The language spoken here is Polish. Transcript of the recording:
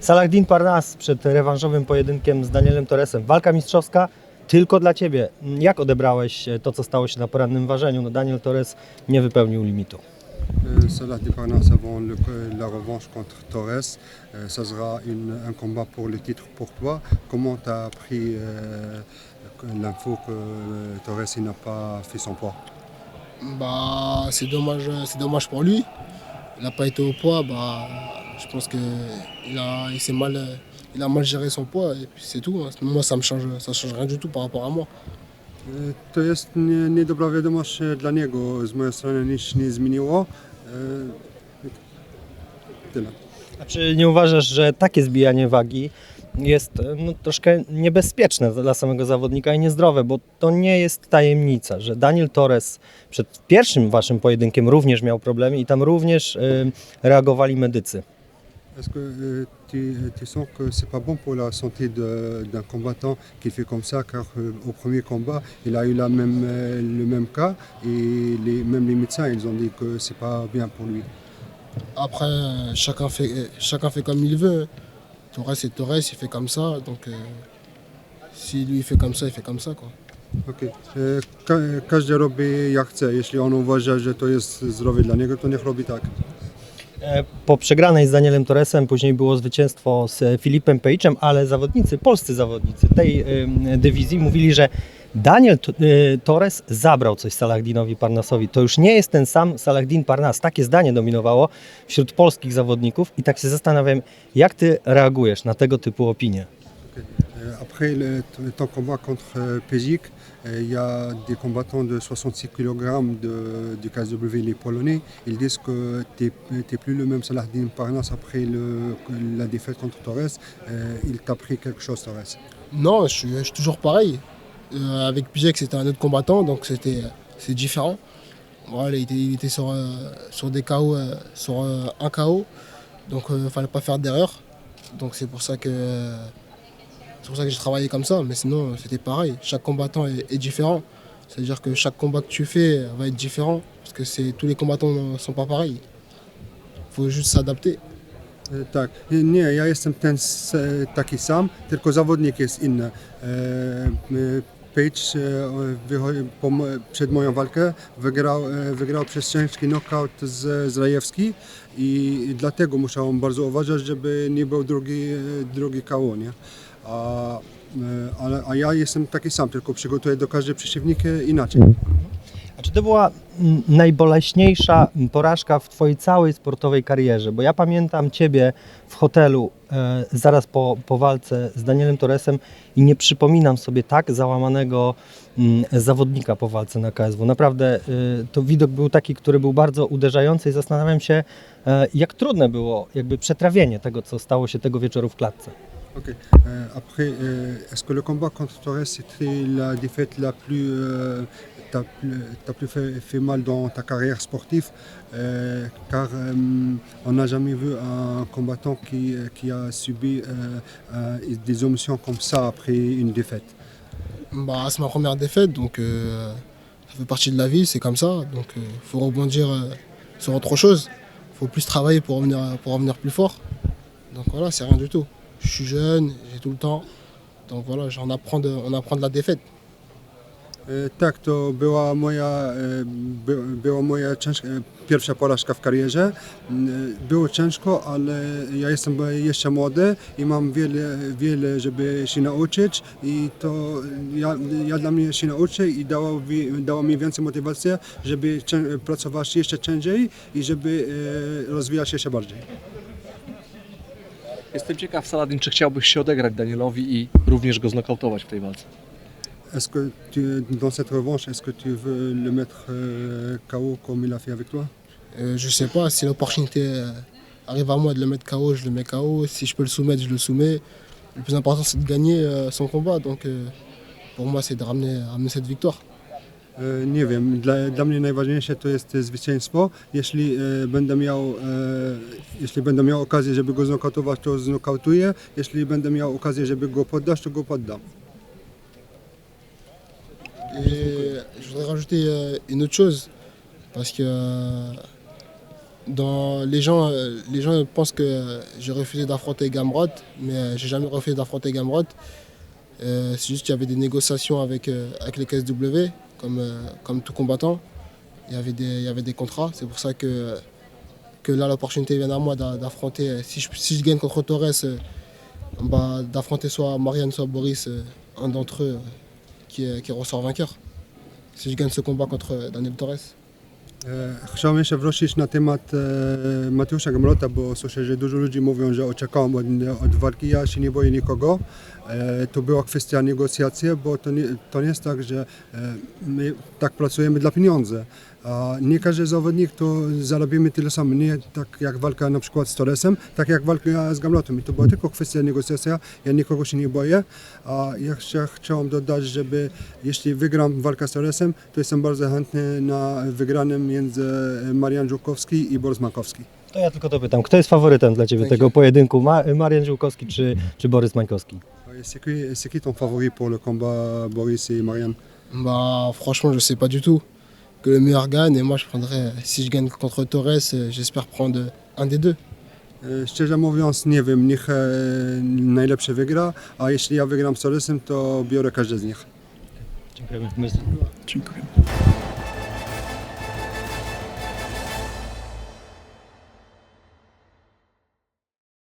Saladin Parnas przed rewanżowym pojedynkiem z Danielem Torresem. Walka mistrzowska tylko dla Ciebie. Jak odebrałeś e, to, co stało się na porannym ważeniu? No Daniel Torres nie wypełnił limitu. Euh, Salah Deparnas avant le- la revanche contre Torres. Euh, ça sera une- un combat pour le titre pour toi. Comment tu as appris euh, l'info que euh, Torres il n'a pas fait son poids Bah, c'est dommage, c'est dommage pour lui. Il n'a pas été au poids. Bah, je pense que il a, il s'est mal, il a mal géré son poids et puis c'est tout. hein. Moi, ça me change, ça change rien du tout par rapport à moi. E, To jest nie- niedobra wiadomość e, dla niego. Z mojej strony nic nie zmieniło. E, Tyle. A czy nie uważasz, że takie zbijanie wagi jest e, no, troszkę niebezpieczne dla samego zawodnika i niezdrowe, bo to nie jest tajemnica, że Daniel Torres przed pierwszym waszym pojedynkiem również miał problemy i tam również e, reagowali medycy. Est-ce que euh, tu, tu sens que c'est pas bon pour la santé d'un combattant qui fait comme ça car au premier combat il a eu la même, le même cas et les, même les médecins ils ont dit que c'est pas bien pour lui. Après, chacun fait, chacun fait comme il veut. Torres c'est Torres, il fait comme ça. Donc, euh, si lui il fait comme ça, il fait comme ça. Quoi. Okay. E, Ka każdy robi jak chce. Jeśli on uważa, że to jest zdrowie dla niego, to niech robi tak. E, Po przegranej z Danielem Torresem później było zwycięstwo z Filipem Pejczem, ale zawodnicy, polscy zawodnicy tej dywizji mówili, że Daniel e, Torres zabrał coś Salahdinowi Parnasowi. To już nie jest ten sam Salahdin Parnas. Takie zdanie dominowało wśród polskich zawodników i tak się zastanawiam, jak ty reagujesz na tego typu opinie? Euh, Après le- ton combat contre euh, euh, il y a des combattants de 66 kg de, du KSW, les Polonais. Ils disent que tu n'es plus le même Salahdin Parnas après le- la défaite contre Torres. Euh, il t'a pris quelque chose, Torres. Non, je suis, je suis toujours pareil. Euh, avec Pijek, c'était un autre combattant, donc c'était c'est différent. Il était, il était sur, euh, sur des KO, euh, sur euh, un KO, donc il ne fallait pas faire d'erreur. Donc c'est pour ça que c'est pour ça que j'ai travaillé comme ça. Mais sinon, c'était pareil. Chaque combattant est, différent. C'est-à-dire que chaque combat que tu fais va être différent parce que tous les combattants ne sont pas pareils. Il faut juste s'adapter. E, Tak, nie, ja jestem taki sam, tylko zawodnik jest inny. Page e, przed moją walkę wygrał, e, wygrał przez ciężki knockout z, z Rajewski i dlatego musiałem bardzo uważać, żeby nie był drugi, e, drugi KO, nie? A, a ja jestem taki sam, tylko przygotuję do każdej przeciwnika inaczej. Czy to była najboleśniejsza porażka w Twojej całej sportowej karierze? Bo ja pamiętam Ciebie w hotelu e, zaraz po, po walce z Danielem Torresem i nie przypominam sobie tak załamanego mm, zawodnika po walce na KSW. Naprawdę e, to widok był taki, który był bardzo uderzający i zastanawiam się, e, jak trudne było jakby przetrawienie tego, co stało się tego wieczoru w klatce. Ok. Euh, après, euh, est-ce que le combat contre Torres c'était la défaite la plus, euh, t'as plus, fait, mal dans ta carrière sportive? Euh, Car on n'a jamais vu un combattant qui, a subi des émotions comme ça après une défaite. Bah, c'est ma première défaite, donc ça fait partie de la vie, c'est comme ça. Donc il faut rebondir sur autre chose. Il faut plus travailler pour revenir, pour revenir plus fort. Donc voilà, c'est rien du tout. Je suis jeune, j'ai tout le temps. Donc voilà, j'en apprends de, on apprend de la défaite. E, Tak, to była moja, e, by, była moja ciężka, e, pierwsza porażka w karierze. Mm, Było ciężko, ale ja jestem jeszcze młody i mam wiele, wiele żeby się nauczyć i to ja, ja dla mnie się nauczę i dało, dało mi więcej motywacji, żeby pracować jeszcze ciężej i żeby rozwijać się jeszcze bardziej. Jestem ciekaw, Saladin, czy chciałbyś się odegrać Danielowi i również go znokautować w tej walce? Est-ce que tu, dans cette revanche, est-ce que tu veux le mettre euh, KO comme il a fait avec toi? Euh, je sais pas, si l'opportunité euh, arrive à moi de le mettre KO, je le mets KO. Si je peux le soumettre, je le soumets. Le plus important, c'est de gagner euh, son combat. Donc euh, pour moi, c'est de ramener, ramener cette victoire. E, Nie wiem, dla, dla mnie najważniejsze to jest zwycięstwo. Jeśli e, będę miał, e, jeśli będę miał okazję, żeby go znokautować, to znokautuję. Jeśli będę miał okazję, żeby go poddać, to go poddam. Et je voudrais rajouter euh, une autre chose, parce que euh, dans, les, gens, euh, les gens pensent que j'ai refusé d'affronter Gamrot, mais j'ai jamais refusé d'affronter Gamrot. C'est juste qu'il y avait des négociations avec, avec les KSW, comme, euh, comme tout combattant. Il y avait des, contrats. C'est pour ça que, là, l'opportunité vient à moi d'a- d'affronter. euh, Si je, gagne contre Torres, euh, bah, d'affronter soit Marianne, soit Boris, un d'entre eux qui, ressort vainqueur. Si je gagne ce combat contre Daniel Torres. E, Chciałbym jeszcze wrócić na temat e, Mateusza Gamrota, bo słyszę, że dużo ludzi mówią, że oczekałem od, od walki. Ja się nie boję nikogo. E, to była kwestia negocjacji, bo to nie, to nie jest tak, że e, my tak pracujemy dla pieniędzy. Nie każdy zawodnik to zarobimy tyle samo. Nie tak jak walka na przykład z Torresem, tak jak walka z Gamrotem. I to była tylko kwestia negocjacja. Ja nikogo się nie boję. A ja chcia- chciałem dodać, żeby jeśli wygram walkę z Torresem, to jestem bardzo chętny na wygranym między Marian Żółkowski i Borys Makowski. To ja tylko to pytam, kto jest faworytem dla Ciebie Dzięki. tego pojedynku? Ma, Marian Żółkowski czy, czy Borys Mańkowski? Et C'est qui, c'est qui ton favori pour le combat Boris et Marianne Bah, franchement, je sais pas du tout. Que le meilleur gagne, et moi je prendrais, si je gagne contre Torres, euh, j'espère prendre un des deux. E, Szczerze mówiąc, nie wiem, niech e, najlepszy wygra, a jeśli ja wygram z Torresem, to biorę każdy z nich. Dziękujemy. Dziękuję.